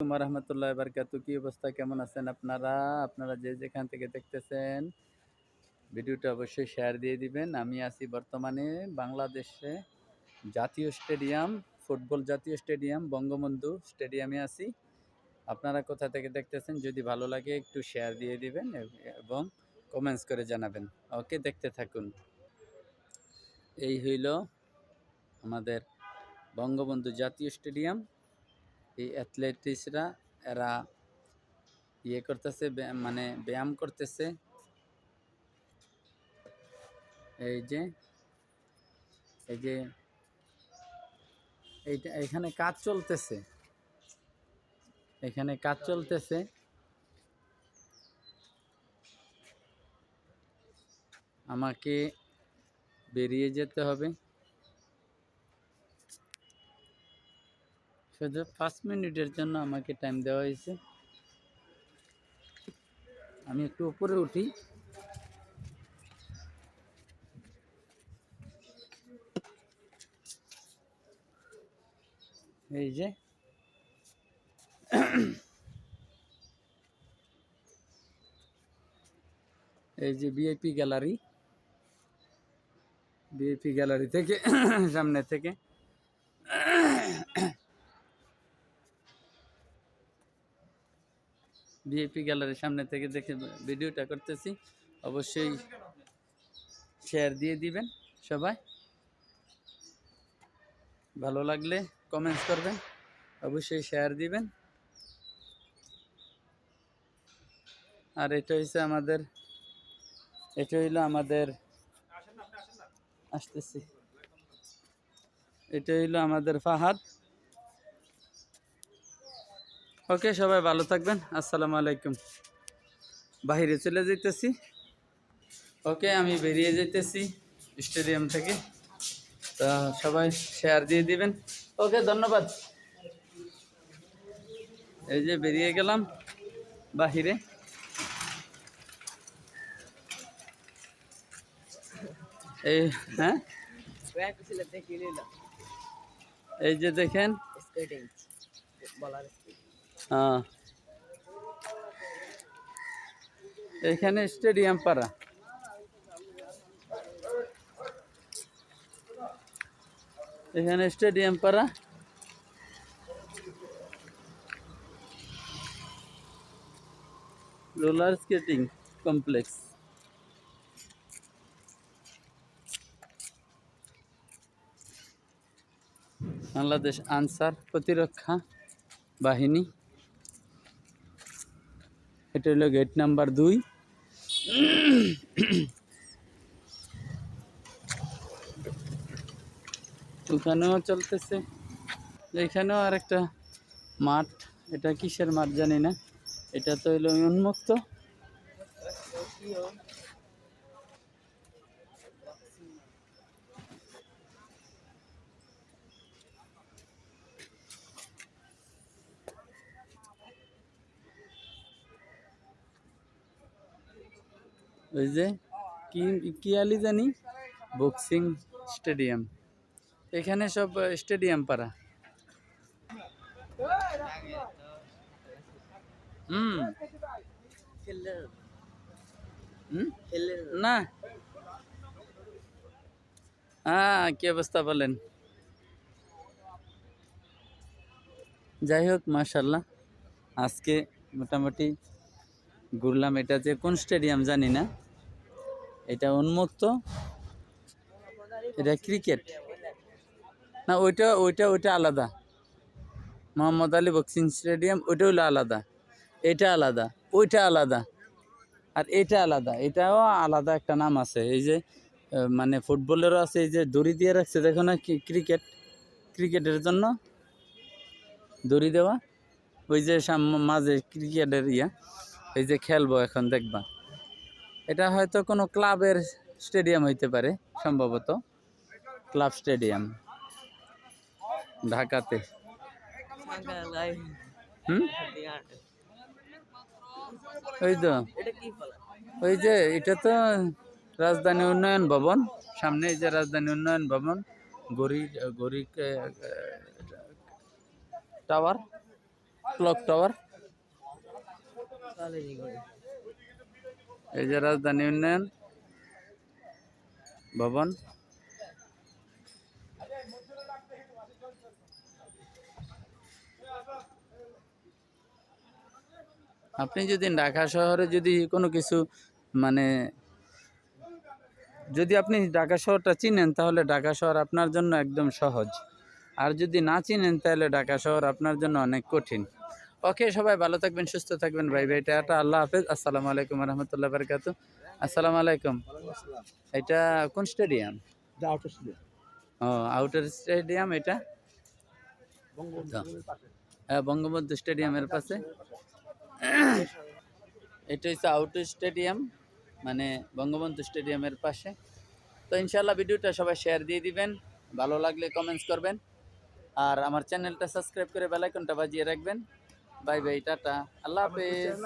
আসসালামু রহমতুল্লাহ বারকাতু কি অবস্থা? কেমন আছেন আপনারা? আপনারা যে যেখান থেকে দেখতেছেন, ভিডিওটা অবশ্যই শেয়ার দিয়ে দিবেন। আমি আছি বর্তমানে বাংলাদেশে জাতীয় স্টেডিয়াম, ফুটবল জাতীয় স্টেডিয়াম, বঙ্গবন্ধু স্টেডিয়ামে আছি। আপনারা কোথা থেকে দেখতেছেন, যদি ভালো লাগে একটু শেয়ার দিয়ে দিবেন এবং কমেন্টস করে জানাবেন। ওকে, দেখতে থাকুন। এই হইল আমাদের বঙ্গবন্ধু জাতীয় স্টেডিয়াম। এই অ্যাথলেটিক্সরা এরা ইয়ে করতেছে মানে ব্যায়াম করতেছে। এই যে এই যে, এইটা, এখানে কাজ চলতেছে। এখানে কাজ চলতেছে। আমাকে বেরিয়ে যেতে হবে। শুধু পাঁচ মিনিটের জন্য আমাকে টাইম দেওয়া হয়েছে। আমি একটু উপরে উঠি। এই যে। এই যে বিআইপি গ্যালারি বিআইপি গ্যালারি থেকে, সামনে থেকে। বিএপি গ্যালারির সামনে থেকে দেখে ভিডিওটা করতেছি। অবশ্যই শেয়ার দিয়ে দিবেন সবাই। ভালো লাগলে কমেন্টস করবেন, অবশ্যই শেয়ার দিবেন। আর এটা হচ্ছে আমাদের, এটা হইল আমাদের, আসতেছি। এটা হইল আমাদের ফাহাদ। ওকে সবাই ভালো থাকবেন। আসসালামু আলাইকুম। বাহিরে চলে যাইতেছি। ওকে আমি বেরিয়ে যাইতেছি স্টেডিয়াম থেকে। তা সবাই শেয়ার দিয়ে দিবেন। ওকে ধন্যবাদ। এই যে বেরিয়ে গেলাম বাহিরে। এই হ্যাঁ? এই যে দেখেন। হ্যাঁ। এখানে স্টেডিয়াম পাড়া। এখানে স্টেডিয়াম পাড়া। Roller skating complex. Bangladesh Ansar প্রতিরক্ষা বাহিনী। এটা হলো গেট নাম্বার দুই। ওখানেও চলতেছে। এখানেও আর একটা মাঠ। এটা কিসের মাঠ জানি না। এটা তো হলো উন্মুক্ত। ওই যে কি কি আলি জানি? Boxing stadium. এখানে সব স্টেডিয়াম পাড়া। হুম। হুম? না। হ্যাঁ কি অবস্থা বলেন? যাই হোক মাশাল্লাহ আজকে মোটামুটি ঘুরলাম এটা যে কোন স্টেডিয়াম জানি না। এটা উন্মুক্ত। এটা ক্রিকেট। না, ওইটা ওইটা ওইটা আলাদা। মোহাম্মদ আলী বক্সিং স্টেডিয়াম, ওইটা হলো আলাদা। এটা আলাদা, ওইটা আলাদা। আর এটা আলাদা, এটাও আলাদা একটা নাম আছে। এই যে মানে ফুটবলেরও আছে, এই যে দড়ি দিয়ে রাখছে, দেখো না ক্রিকেট। ক্রিকেটের জন্য দড়ি দেওয়া। ওই যে মাঝে ক্রিকেটের ইয়া। এই যে খেলব এখন দেখবা। এটা হয়তো কোনো ক্লাবের স্টেডিয়াম হইতে পারে সম্ভবত। Club stadium. ঢাকাতে। হুম? ওই তো। ওই যে এটা তো রাজধানী উন্নয়ন ভবন। সামনে এই যে রাজধানী উন্নয়ন ভবন গড়ি গড়ি টাওয়ার ক্লক টাওয়ার এই যে রাজধানী উন্নয়ন ভবন। আপনি যদি ঢাকা শহরে যদি কোনো কিছু মানে যদি আপনি ঢাকা শহরটা চিনেন, তাহলে ঢাকা শহর আপনার জন্য একদম সহজ। আর যদি না চিনেন, তাহলে ঢাকা শহর আপনার জন্য অনেক কঠিন। ওকে সবাই ভালো থাকবেন সুস্থ থাকবেন ভাই ভাই টাটা আল্লাহ হাফেজ আসসালামু আলাইকুম রহমতুল্লাহ বারকাত আসসালামু আলাইকুম। এটা কোন স্টেডিয়াম? ও আউটার স্টেডিয়াম এটা? হ্যাঁ বঙ্গবন্ধু স্টেডিয়ামের পাশে। এটা হচ্ছে আউটার স্টেডিয়াম মানে বঙ্গবন্ধু স্টেডিয়ামের পাশে। তো ইনশাল্লাহ ভিডিওটা সবাই শেয়ার দিয়ে দিবেন ভালো লাগলে কমেন্টস করবেন। আর আমার চ্যানেলটা সাবস্ক্রাইব করে বেলাইকনটা বাজিয়ে রাখবেন। Bye bye tata. আল্লাহ হাফেজ।